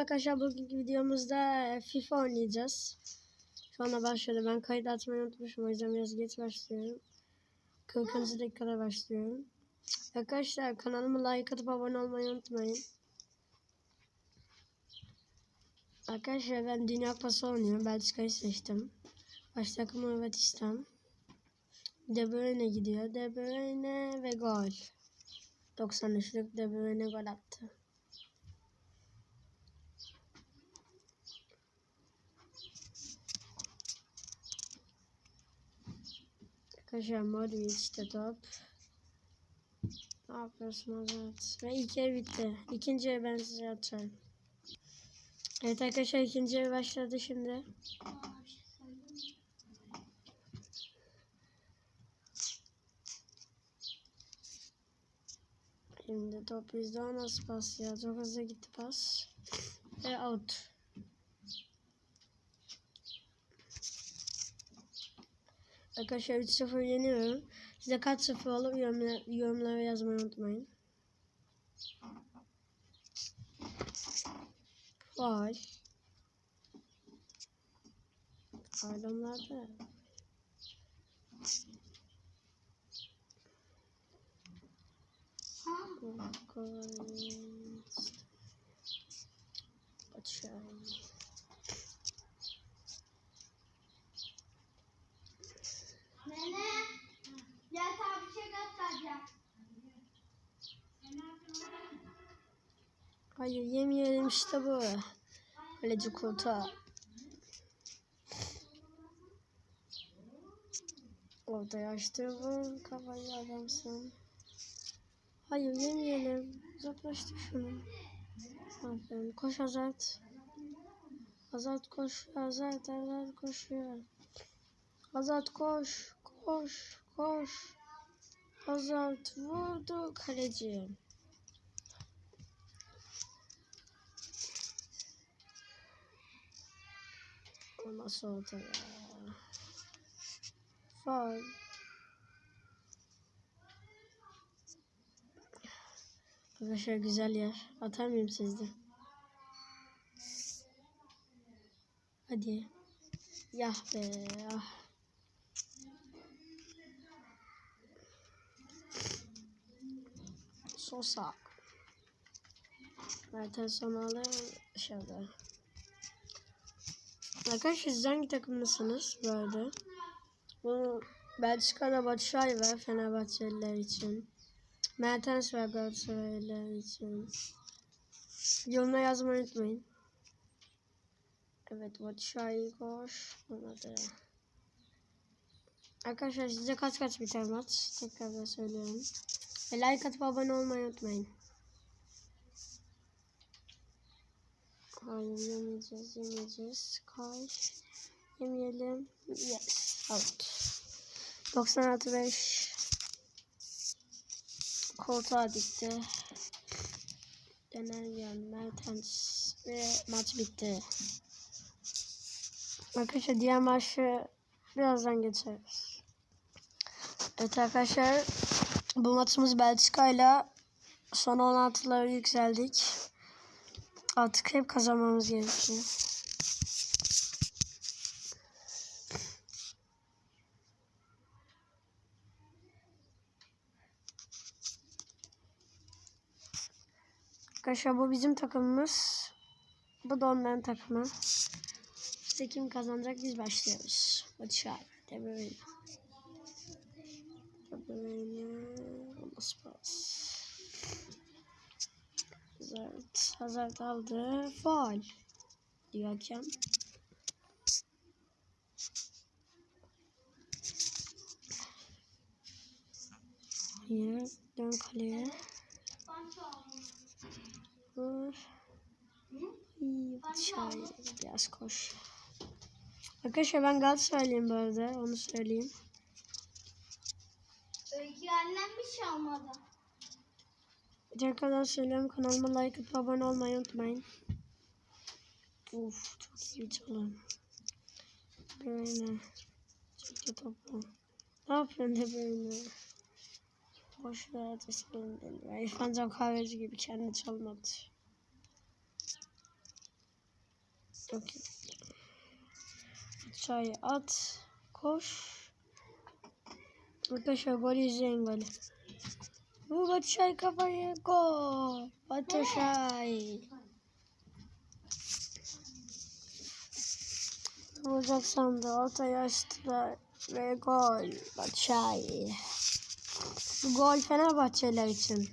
arkadaşlar bugünkü videomuzda e, FIFA oynayacağız. Şu anda başladı. Ben kayıt atmayı unutmuşum. O yüzden biraz geç başlıyorum. 40. dakikada başlıyorum. Arkadaşlar kanalıma like atıp abone olmayı unutmayın. Arkadaşlar ben Dünya Kupası oynuyorum. Belçika'yı seçtim. Baş takımı Hırvatistan. De Bruyne gidiyor. De Bruyne ve gol. 93'lük De Bruyne gol attı. Arkadaşlar Modric'te top. Ne yapıyorsun Azat? Ve ilk yarı bitti. İkinci yarı ben size atacağım. Evet arkadaşlar ikinci yarı başladı şimdi. Şimdi top bizde o nasıl pas ya? Çok hızlı gitti pas. Ve out. Arkadaşlar 3-0 yeniyorum. Size kaç sıfır olur yorumlar, yorumlara yazmayı unutmayın. Faal. Adamlarda. Açayım. Nene, gel sana bir şey göstereceğim. Hayır yemeyelim işte bu. Kaleci kurtar. Orada açtırdın kafayı adamsın. Hayır yemeyelim. Uzaklaştır şunu. Aferin. Koş Hazard. Hazard koş. Hazard Hazard koşuyor. Hazard koş. Koş. Koş. Hazard vurdu kaleci. O oldu ya? Faul. Arkadaşlar güzel yer. Atar mıyım sizde? Hadi. Yah be ah. Sosa. Mertens Sonalı dışarıda. Arkadaşlar siz hangi takımlısınız bu arada? Bu Belçika'da Batshuayi var Fenerbahçeliler için. Mertens var Galatasaraylılar için. Yorumlara yazmayı unutmayın. Evet Batshuayi koş. Olmadı. Arkadaşlar size kaç kaç biter maç? Tekrar da söylüyorum. Ve like atıp abone olmayı unutmayın. Hayır yemeyeceğiz yemeyeceğiz. Kaç. Yemeyelim. Yes. Out. 96 5 koltuğa dikti. Denergen, Mertens ve maç bitti. Arkadaşlar diğer maçı birazdan geçeriz. Evet arkadaşlar bu maçımız Belçika ile son 16'lara yükseldik. Artık hep kazanmamız gerekiyor. Arkadaşlar bu bizim takımımız. Bu da onların takımı. İşte kim kazanacak biz başlıyoruz. Batışar. De Bruyne. De Bruyne. Nasıl pas? Hazard. Hazard aldı. Faal. Diyor hakem. Hayır. Dön kaleye. Vur. Batışar. Biraz koş. Arkadaşlar ben Galatasaraylıyım bu arada. Onu söyleyeyim. Annem bir şey almadı. Tekrardan söylüyorum kanalıma like atıp abone olmayı unutmayın. Uf çok iyi bir çalım. Böyle. Çekti topu. Ne yapıyorsun de böyle? Boş ver ateşlerin beni. Ya İrfan Can Kahveci gibi kendi çalmadı. Okey. Çay at. Koş. Arkadaşlar gol izleyin golü. Bu Batışay kafayı gol. Batışay. Vuracak sandı. Ortaya açtılar. Ve gol. Batışay. Bu gol Fenerbahçeler için.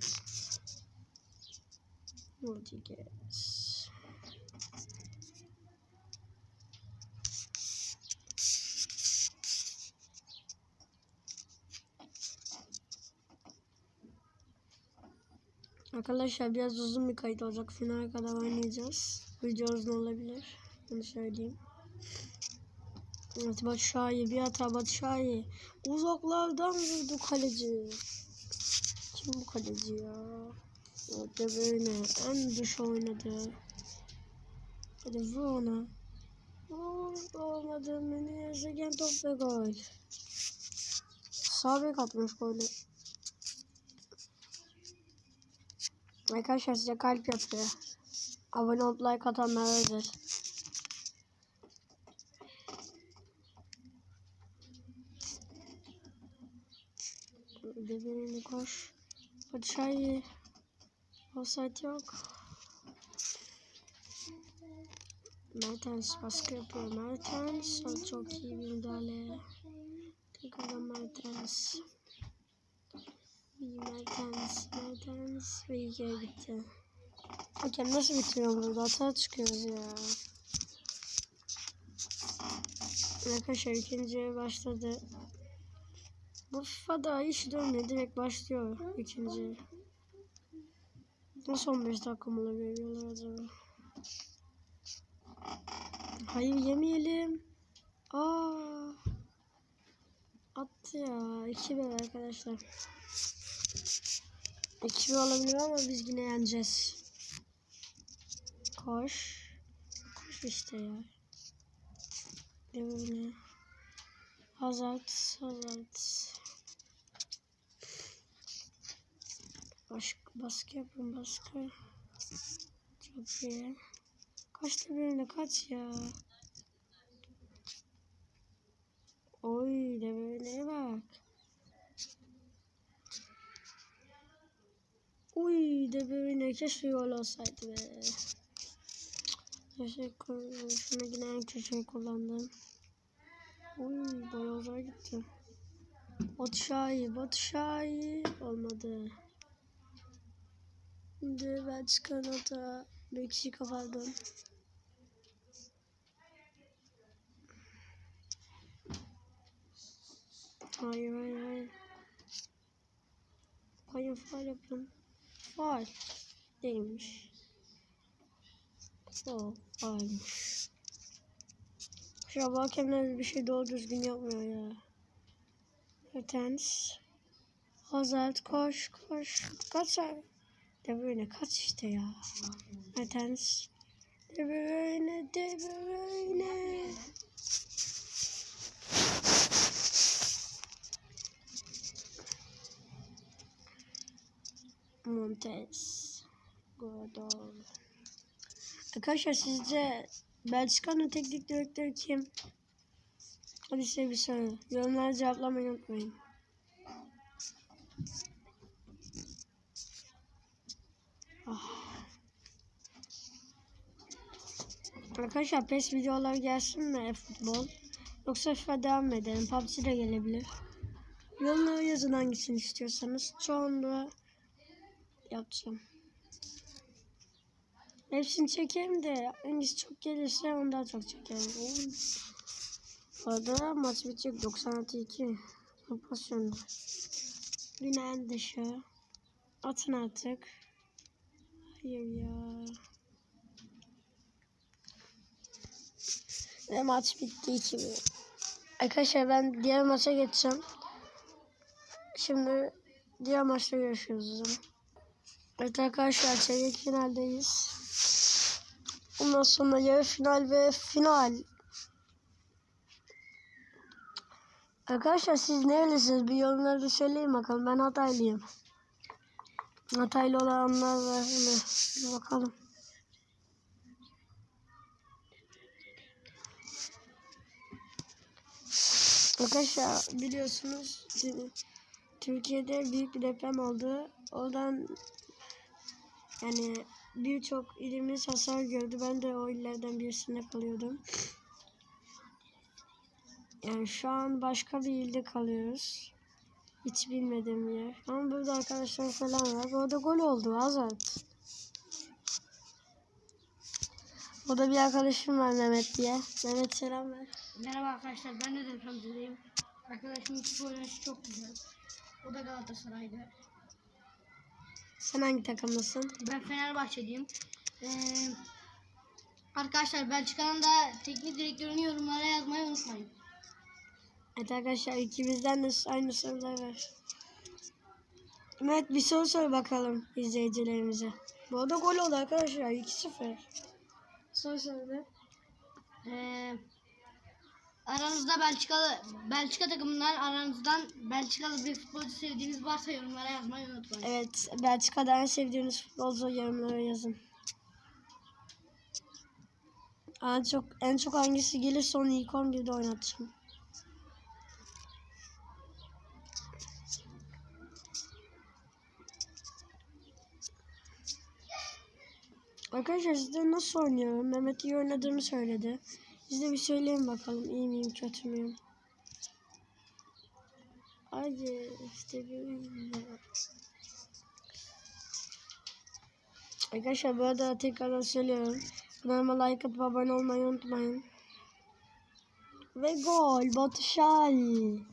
Rodriguez. Arkadaşlar biraz uzun bir kayıt olacak. Finale kadar oynayacağız. Video uzun olabilir. Bunu söyleyeyim. Evet Batshuayi bir hata Batshuayi. Uzaklardan vurdu kaleci. Kim bu kaleci ya? Evet de böyle en dış oynadı. Hadi vur ona. Vur olmadı. Beni ezegen top ve gol. Sağ bek atmış golü. Arkadaşlar size kalp yapıyor. Abone olup like atanlara özel. Bebeğini koş. Padişahı. Offside yok. Mertens baskı yapıyor. Mertens. Çok iyi bir müdahale. Tekrardan Mertens. Mertens. Mertens. Ve iyi kere gitti. Hakem nasıl bitiriyor burada? Hata çıkıyoruz ya. Arkadaşlar ikinciye başladı. Bu FIFA'da hiç dönmüyor. Direkt başlıyor ikinci. Nasıl 15 dakika mola veriyorlar acaba? Hayır yemeyelim. Aa. Attı ya. 2 1 arkadaşlar. 2 1 olabilir ama biz yine yeneceğiz. Koş. Koş işte ya. Devine. Hazard. Hazard. Baş, baskı yapın baskı. Çok iyi. Kaçtı birine kaç ya. Oy de böyle bak. Uy de böyle keşke gol olsaydı be. Teşekkür Şuna yine en köşeyi kullandım. Uy bayağı gitti. Batı Şahi, Batı Şahi olmadı. Şimdi kanata bir kişi kapadım. Hayır hayır hayır. Hayır faal yapın. Faal. Değilmiş. O faalmiş. An hakemler bir şey doğru düzgün yapmıyor ya. Mertens. Hazard koş koş. Kaç. De Bruyne kaç işte ya. Mertens. De Bruyne, De Bruyne. Montes. Godol. Arkadaşlar sizce Belçika'nın teknik direktörü kim? Hadi size bir soru. Yorumlara cevaplamayı unutmayın. Ah. Arkadaşlar PES videolar gelsin mi futbol? Yoksa FIFA devam edelim? PUBG de gelebilir. Yorumlara yazın hangisini istiyorsanız. Çoğunluğu yapacağım. Hepsini çekerim de hangisi çok gelirse onu daha çok çekerim. Bu arada maç bitecek 96-2. Pozisyonda. Yine en dışı. Atın artık. Hayır ya. Ve maç bitti 2-1. Arkadaşlar ben diğer maça geçeceğim. Şimdi diğer maçta görüşürüz o zaman. Evet arkadaşlar çeyrek finaldeyiz. Ondan sonra yarı final ve final. Arkadaşlar siz nerelisiniz bir yorumlarda söyleyin bakalım. Ben Hataylıyım. Hataylı olanlar var. Bir bakalım. Arkadaşlar biliyorsunuz Türkiye'de büyük bir deprem oldu. Oradan yani birçok ilimiz hasar gördü. Ben de o illerden birisinde kalıyordum. Yani şu an başka bir ilde kalıyoruz. Hiç bilmediğim bir yer. Ama burada arkadaşlar falan var. Orada gol oldu Azat. O da bir arkadaşım var Mehmet diye. Mehmet selam ver. Merhaba arkadaşlar ben de depremzedeyim. Arkadaşımın futbol çok güzel. O da Galatasaray'da. Sen hangi takımlısın? Ben Fenerbahçeliyim. Ee, arkadaşlar Belçika'nın da teknik direktörünü yorumlara yazmayı unutmayın. Evet arkadaşlar ikimizden de aynı sorular var. Mehmet bir soru sor bakalım izleyicilerimize. Bu arada gol oldu arkadaşlar 2-0. Soru söyle. Ee, aranızda Belçikalı Belçika takımından aranızdan Belçikalı bir futbolcu sevdiğiniz varsa yorumlara yazmayı unutmayın. Evet Belçika'da en sevdiğiniz futbolcu yorumlara yazın. En çok en çok hangisi gelirse onu ilk 11'de oynatacağım. Arkadaşlar sizde nasıl oynuyorum? Mehmet iyi oynadığımı söyledi. Siz de bir söyleyin bakalım iyi miyim kötü müyüm? Hadi işte böyle. Arkadaşlar bu arada tekrardan söylüyorum. Kanalıma like atıp abone olmayı unutmayın. Ve gol Batu Şahin.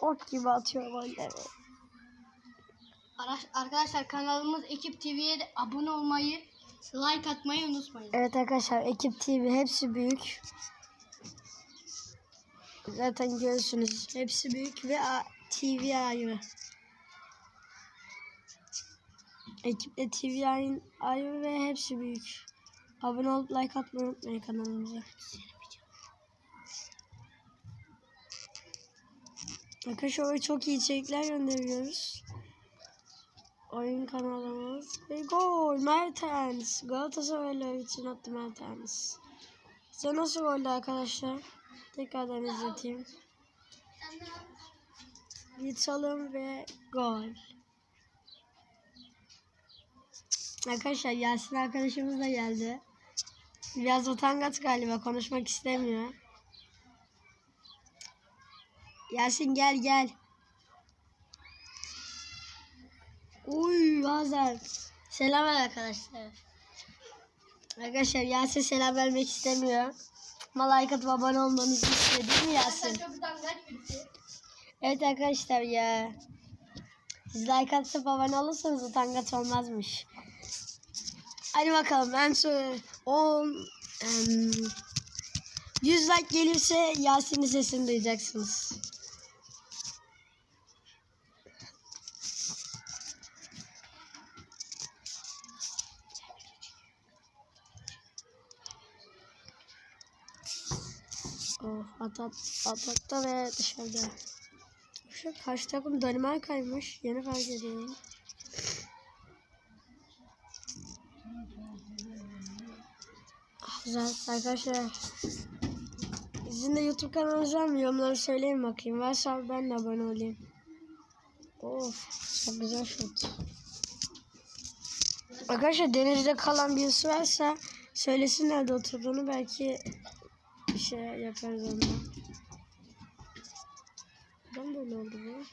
Ok gibi atıyor golleri. Arkadaşlar kanalımız Ekip TV'ye abone olmayı, like atmayı unutmayın. Evet arkadaşlar Ekip TV hepsi büyük. Zaten görürsünüz. Hepsi büyük ve A- TV ayrı. Ekiple TV ayrı, ayrı ve hepsi büyük. Abone olup like atmayı unutmayın kanalımıza. Arkadaşlar çok iyi içerikler gönderiyoruz. Oyun kanalımız ve gol Mertens. Galatasaraylılar için attı Mertens. Size nasıl goldü arkadaşlar? Tekrardan izleteyim. Bir çalım ve gol. Arkadaşlar Yasin arkadaşımız da geldi. Biraz utangaç galiba konuşmak istemiyor. Yasin gel gel. Uy Hazar. Selam ver arkadaşlar. Arkadaşlar Yasin selam vermek istemiyor. Ama like abone olmanızı istiyor değil mi Yasin? Evet arkadaşlar ya. Siz like atıp abone olursanız utangaç olmazmış. Hadi bakalım en son 10 em, 100 like gelirse Yasin'in sesini duyacaksınız. Atat, atatta ve dışarıda. Şu karşı takım Danimarka'ymış. Yeni fark ediyorum. Ah, Zaten arkadaşlar sizin de YouTube kanalınız var mı? Yorumları söyleyin bakayım. Varsa ben de abone olayım. Of çok güzel şut. Arkadaşlar denizde kalan birisi varsa söylesin nerede oturduğunu belki şey yaparız onunla. Ben böyle oldu bu.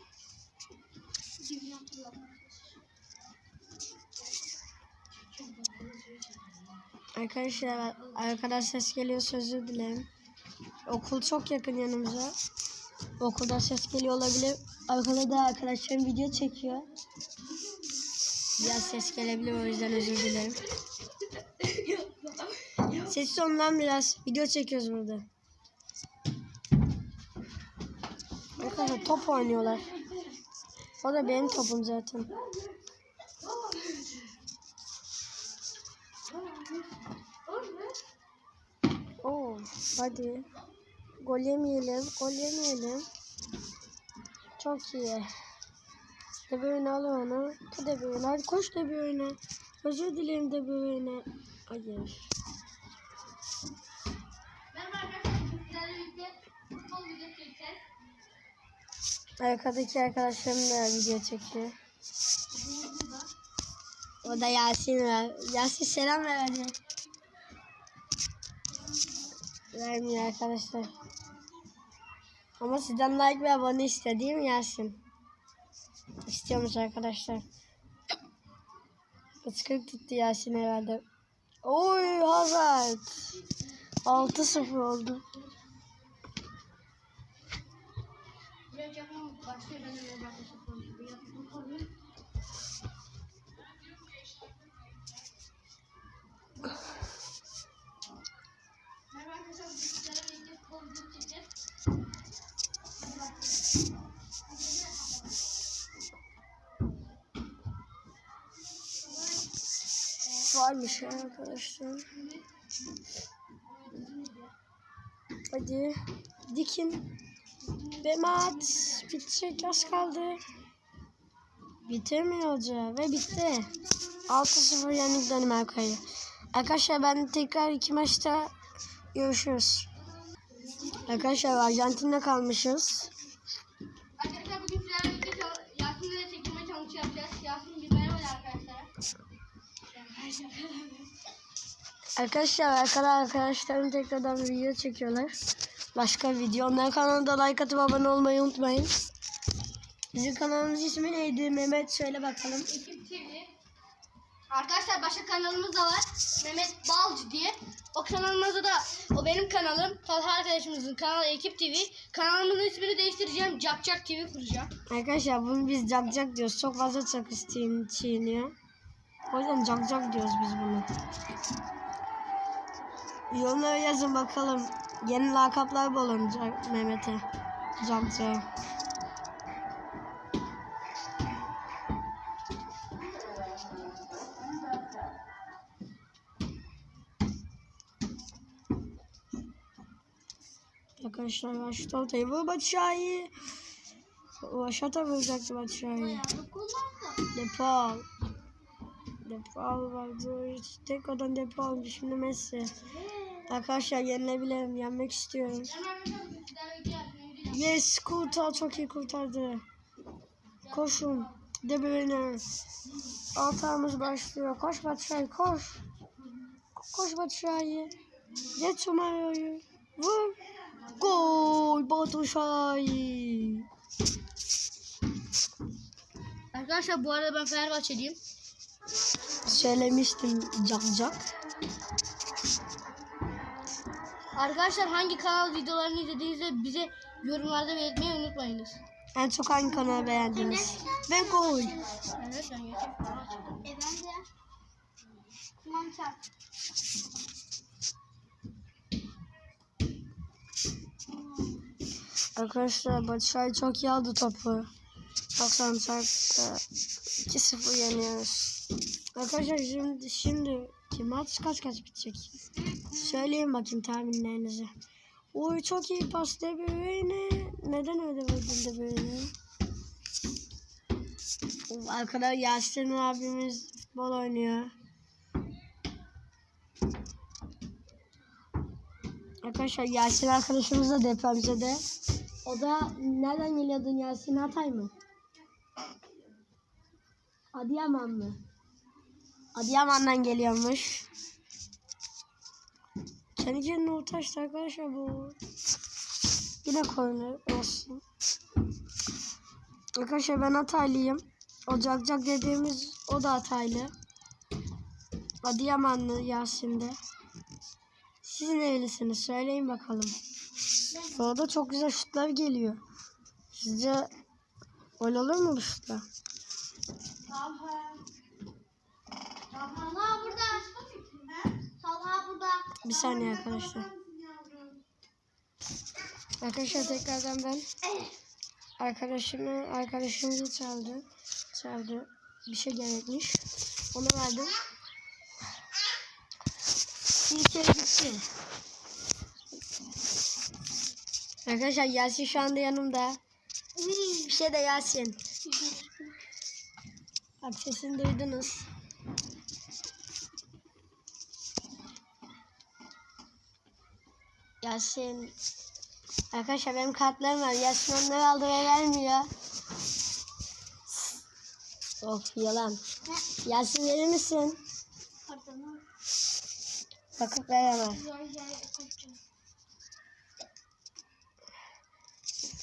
Arkadaşlar arkadan ses geliyorsa özür dilerim. Okul çok yakın yanımıza. Okulda ses geliyor olabilir. Arkada da arkadaşlarım video çekiyor. Biraz ses gelebilir o yüzden özür dilerim. Ses ondan biraz. Video çekiyoruz burada. Arkadaşlar top oynuyorlar. O da benim topum zaten. Oo, hadi. Gol yemeyelim, gol yemeyelim. Çok iyi. De Bruyne al onu. Bu De Bruyne. Hadi koş De Bruyne. Özür dilerim De Bruyne. Hayır. Arkadaki arkadaşlarım da video çekti. O da Yasin var. Yasin selam ver hadi. Vermiyor arkadaşlar. Ama sizden like ve abone istiyor değil mi Yasin? İstiyormuş arkadaşlar. Iskırık tuttu Yasin herhalde. Oy Hazard. 6-0 oldu. Birlikte futbol videosu çekeceğiz. Varmış ya arkadaşlar. Hadi dikin. Ve mat. Bitecek az kaldı. Bitirmiyor hoca ve bitti. 6-0 yenildi Danimarka'yı. Arkadaşlar ben tekrar iki maçta görüşürüz. Arkadaşlar Arjantin'de kalmışız. Arkadaşlar bugün sizlerle birlikte Yasin'le de çekilme challenge yapacağız. Yasin bir merhaba arkadaşlara. Arkadaşlar arkada arkadaşlarım tekrardan video çekiyorlar. Başka video. Onların kanalına like atıp abone olmayı unutmayın. Bizim kanalımız ismi neydi? Mehmet söyle bakalım. Ekip TV. Arkadaşlar başka kanalımız da var. Mehmet Balcı diye. O kanalımızda da o benim kanalım. Talha arkadaşımızın kanalı Ekip TV. Kanalımızın ismini değiştireceğim. Cak Cak TV kuracağım. Arkadaşlar bunu biz cak cak diyoruz. Çok fazla isteyin çiğniyor. O yüzden cak cak diyoruz biz bunu. Yorumlara yazın bakalım. Yeni lakaplar bulunacak Mehmet'e. Cak. Arkadaşlar başta ortaya vur Batşay'ı. Başata vuracaktı Batşay'ı. Depol. Depol vardı. Tekrardan Depol. Şimdi Messi. Arkadaşlar yenilebilirim. Yenmek istiyorum. Yes kurtar. Çok iyi kurtardı. Koşun. De Bruyne. Altağımız başlıyor. Koş Batşay koş. Koş Batşay. Geç Umar'ı. Vur. Gol Batuşay. Arkadaşlar bu arada ben Fenerbahçeliyim. Söylemiştim cak cak. Arkadaşlar hangi kanal videolarını izlediğinizde bize yorumlarda belirtmeyi unutmayınız. En çok hangi kanalı beğendiniz? Ve gol. Evet ben geçeyim. E ben de. Arkadaşlar Batışay çok iyi aldı topu. 90 çarptı. 2-0 yeniyoruz. Arkadaşlar şimdi, şimdi maç kaç kaç bitecek? Söyleyin bakayım tahminlerinizi. Oy çok iyi pas De Bruyne. Neden öyle vurdun De? Of, Arkada Yasin abimiz futbol oynuyor. Arkadaşlar Yasin arkadaşımız da depremzede. O da nereden geliyordun Yasin Hatay mı? Adıyaman mı? Adıyaman'dan geliyormuş. Kendi kendine ortaştı arkadaşlar bu. Yine koyun olsun. Arkadaşlar ben Hataylıyım. O Cakcak dediğimiz o da Hataylı. Adıyamanlı Yasin de. Siz nerelisiniz? Söyleyin bakalım. Bu çok güzel şutlar geliyor. Sizce gol olur mu bu şutlar? Talha. Talha burada. Talha burada. Bir saniye arkadaşlar. Arkadaşlar tekrardan ben arkadaşımı arkadaşımızı çaldı. Çaldı. Bir şey gerekmiş. Ona verdim. Bir kere gitti. Arkadaşlar Yasin şu anda yanımda. Bir şey de Yasin. Bak sesini duydunuz. Yasin Arkadaşlar benim kartlarım var. Yasin onları aldı ve vermiyor. Of yalan. Yasin verir misin? Pardon. Bakıp ver hemen.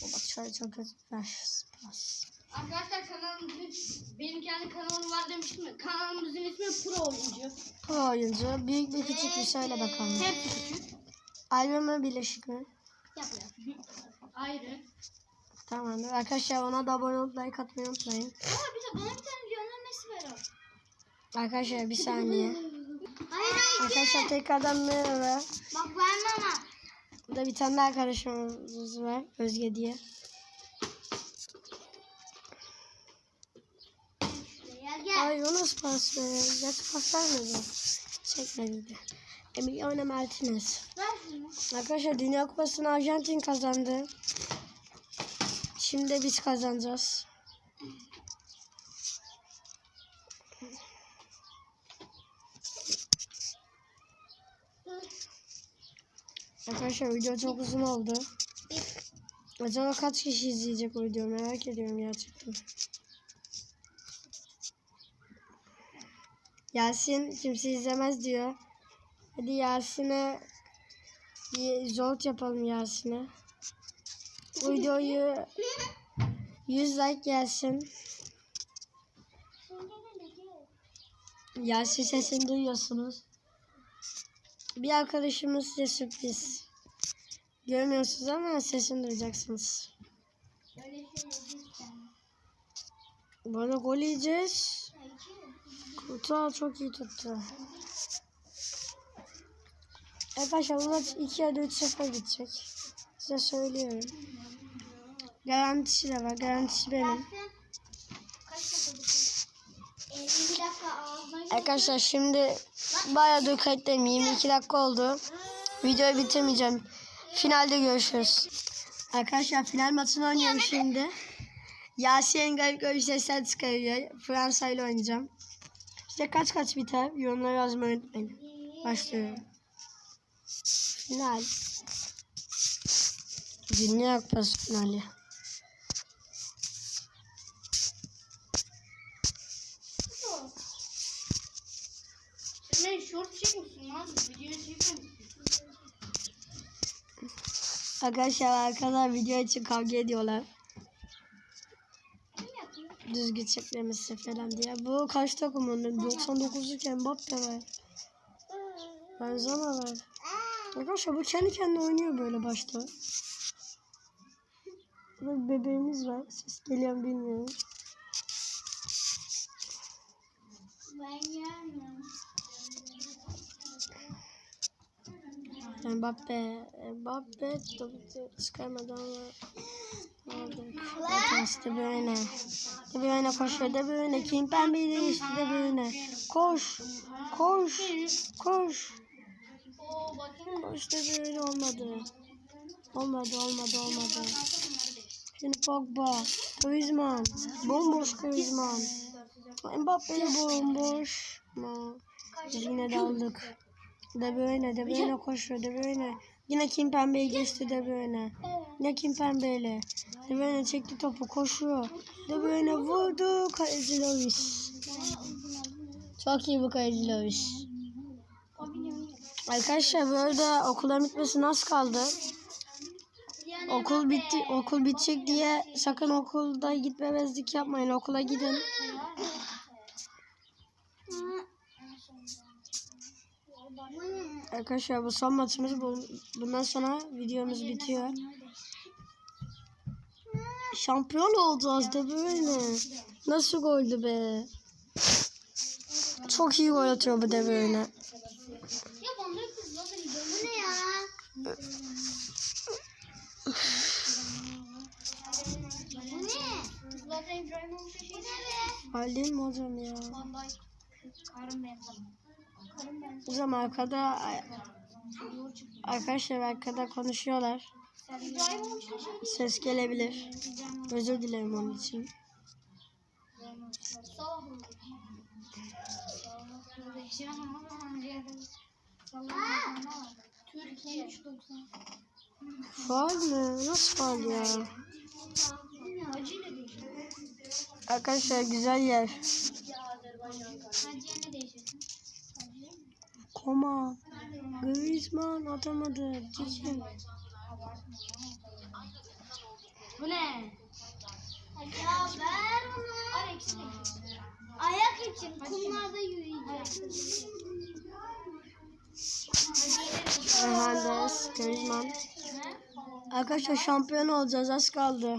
Bak şöyle çok kötü. Arkadaşlar kanalımızın benim kendi kanalım var demiştim ya. Kanalımızın ismi Pro Oyuncu. Pro oyuncu. Büyük bir küçük bir söyle bakalım. Hepsi küçük. Ayrı mı birleşik mi? Yap yap. Ayrı. Tamamdır. Arkadaşlar ona da abone olup like atmayı unutmayın. Ama bir de bana bir tane Lionel Messi ver o. Arkadaşlar bir saniye. Hayır hayır. Arkadaşlar tekrardan merhaba. Bak verme ama. Burada bir tane daha arkadaşımız var. Özge diye. Gel gel. Ay o nasıl pas be? Gerçi pas vermedi. Çekmedi. Emiliano Martinez. Arkadaşlar Dünya Kupası'nı Arjantin kazandı. Şimdi biz kazanacağız. Arkadaşlar video çok uzun oldu. Acaba kaç kişi izleyecek bu videoyu merak ediyorum gerçekten. Yasin kimse izlemez diyor. Hadi Yasin'e bir zor yapalım Yasin'e. Bu videoyu 100 like gelsin. Yasin sesini duyuyorsunuz. Bir arkadaşımız size sürpriz. Görmüyorsunuz ama sesini duyacaksınız. Böyle gol yiyeceğiz. Kutu çok iyi tuttu. Arkadaşlar bu maç 2 ya da 3 0 gidecek. Size söylüyorum. Garantisi de var. Garantisi benim. Yasin. Kaç dakika bitti? 20 dakika ağzına gir. Arkadaşlar şimdi bayağı kayıttayım. 22 dakika oldu. Videoyu bitirmeyeceğim. Finalde görüşürüz. Arkadaşlar final maçını oynuyorum şimdi. Yasin garip garip sesler çıkarıyor. Fransa ile oynayacağım. İşte kaç kaç biter? Yorumlara yazmayı unutmayın. Başlıyorum. Final. Dünya Kupası finali. Sen short çekmişsin lan. Video çekmemişsin. Arkadaşlar arkadaşlar video için kavga ediyorlar. Düzgün çekmemesi falan diye. Bu kaç takımın? 99'luk Mbappe var. Benzema var. Arkadaşlar bu kendi kendine oynuyor böyle başta. Burada bir bebeğimiz var. Ses geliyor bilmiyorum. Ben gelmiyorum. Mbappe, Mbappe topu çıkarmadan. Aldık. Pas de böyle. De böyle koşuyor. De böyle. Kim pembeyi değişti de böyle. Koş. Koş. Koş. De böyle olmadı. Olmadı olmadı olmadı. Şimdi Pogba. Griezmann. Bomboş Griezmann. Mbappe'li bomboş. Biz yine de aldık. De böyle de böyle koşuyor de böyle. Yine Kim Pembe'yi geçti de böyle. Yine Kim Pembe'yle. De böyle çekti topu koşuyor. De böyle vurdu kaleci Loris. Çok iyi bu kaleci Loris. Arkadaşlar arada okulların bitmesi az kaldı. Okul bitti, okul bitecek diye sakın okulda gitmemezlik yapmayın. Okula gidin. Arkadaşlar bu son maçımız. Bu, bundan sonra videomuz bitiyor. Şampiyon olacağız da böyle. Nasıl goldü be? Çok iyi gol atıyor bu de böyle. Ya bana kız zaten Bu ne ya? Bu ne? Zaten İbrahimov'un şey ne be? Hal değil mi hocam ya? Hocam arkada arkadaşlar arkada konuşuyorlar. Ses gelebilir. Özür dilerim onun için. Türkiye. 3.90. Faal mi? Nasıl faal ya? Arkadaşlar güzel yer. Koma. Griezmann atamadı. Cici. Bu ne? Ya ver onu. Alex Ayak için kumlarda yürüyeceğim. Hernandez. Griezmann. Arkadaşlar şampiyon olacağız. Az kaldı.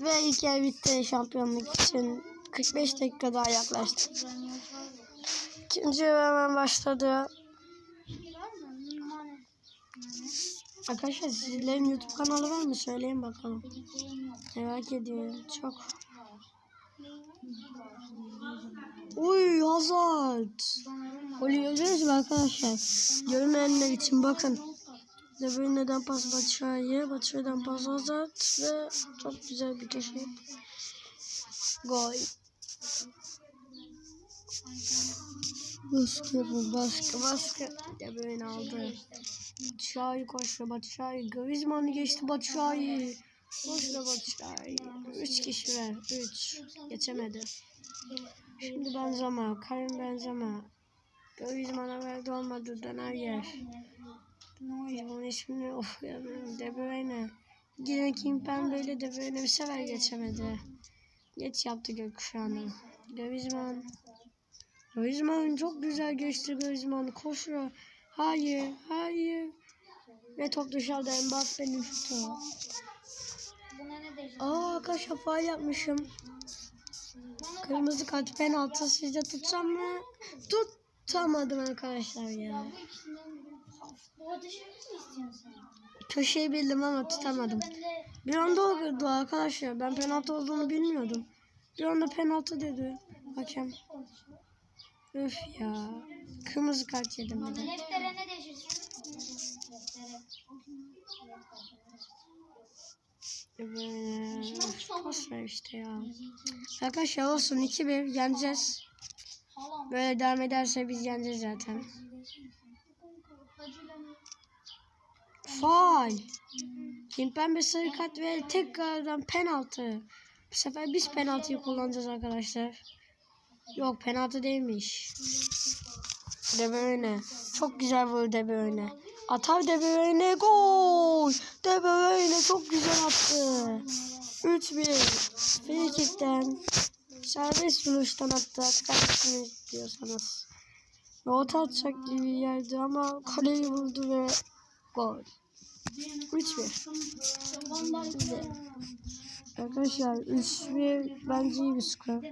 Ve ilk yer bitti şampiyonluk için. 45 dakika daha yaklaştık. İkinci hemen başladı. Arkadaşlar sizlerin YouTube kanalı var mı? Söyleyin bakalım. Merak ediyorum. Çok. Uy Hazard. Golü gördünüz mü arkadaşlar? Görmeyenler için bakın. De neden pas Batshuayi, Batshuayi'den pas Hazard ve çok güzel bir köşe. Gol. Baskı bu baskı baskı. De böyle aldı. Batshuayi koştu Batshuayi. Griezmann'ı geçti Batshuayi. Koştu Batshuayi. Üç kişi var. Üç. Geçemedi. Şimdi Benzema. Karim Benzema. Griezmann'a verdi olmadı. Döner yer. Griezmann'ın ismini of yazıyorum. De Bruyne. Yine Kimpembe ile De Bruyne bir sefer geçemedi. Geç yaptı gökkuşağını. Griezmann. Griezmann çok güzel geçti Griezmann. Koşuyor. Hayır, hayır. Ve top dışarıda Mbappe'nin şutu. Aa arkadaşlar faal yapmışım. Kırmızı kart penaltı sizce tutsam mı? Tutamadım arkadaşlar ya. Köşeyi bildim ama tutamadım. Ben Bir anda oldu arkadaşlar. Ben penaltı olduğunu bilmiyordum. Bir anda penaltı dedi hakem. Öf ya. Kırmızı kart yedim bir Böyle. Boş ver işte ya. Arkadaşlar olsun 2-1 yeneceğiz. Böyle devam ederse biz yeneceğiz zaten. Faal. Kimpembe sarı kart ve tekrardan penaltı. Bu sefer biz penaltıyı kullanacağız arkadaşlar. Yok penaltı değilmiş. De Bruyne. Çok güzel vurdu De Bruyne. Atar De Bruyne gol. De Bruyne çok güzel attı. 3-1. Free kickten. Serbest vuruştan attı. Kaçtığını diyorsanız. Orta atacak gibi yerdi ama kaleyi vurdu ve gol. 3-1. Arkadaşlar 3-1 bence iyi bir skor.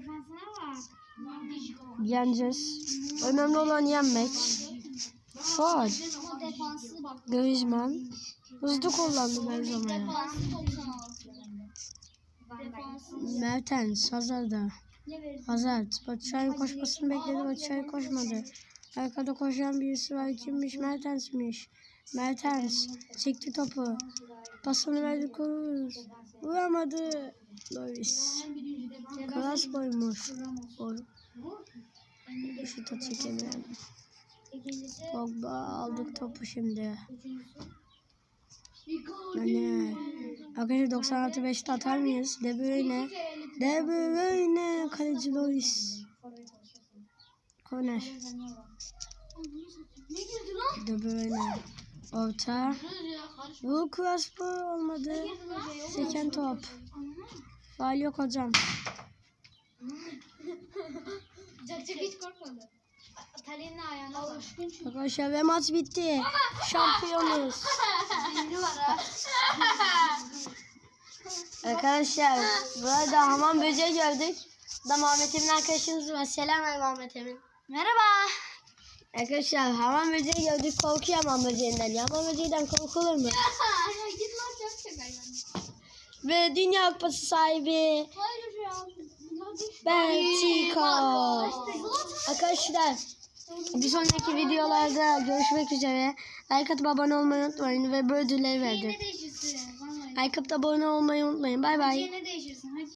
Yeneceğiz. Önemli olan yenmek. Bak. Griezmann. Hızlı kullandı Benzema'ya. Defansı 96. Defansı Mertens, Hazard'a. Hazard. Batshuayi koşmasını bekledi. Batshuayi koşmadı. Arkada koşan birisi var. Kimmiş? Mertens'miş. Mertens. Çekti topu. Pasını verdi Cruz. Vuramadı. Loris. Klas boymuş. Gol. Şuta çekemeyen. Pogba aldık topu şimdi. Yani arkadaşlar 96 5'te atar mıyız? De Bruyne. De Bruyne. Kaleci Loris. Lan? De Bruyne. Orta. Bu Kraspo olmadı. Seken top. Faal yok hocam. Cakcak hiç korkmadı. Tali'nin ayağına bak. Arkadaşlar ve maç bitti. Şampiyonuz. Zihni var ha. Arkadaşlar burada hamam böceği gördük. Da Muhammed Emin arkadaşımız var. Selam ver Muhammed Emin. Merhaba. Arkadaşlar hamam böceği gördük. Korkuyor hamam böceğinden. Ya Hamam böceğinden korkulur mu? Git lan Cakcak hayvan. Ve Dünya Kupası sahibi Hayır ya. Benfica. Arkadaşlar bir sonraki videolarda görüşmek üzere. Like atıp abone olmayı unutmayın ve bu ödülleri verdim. Like atıp abone olmayı unutmayın. Bay bay.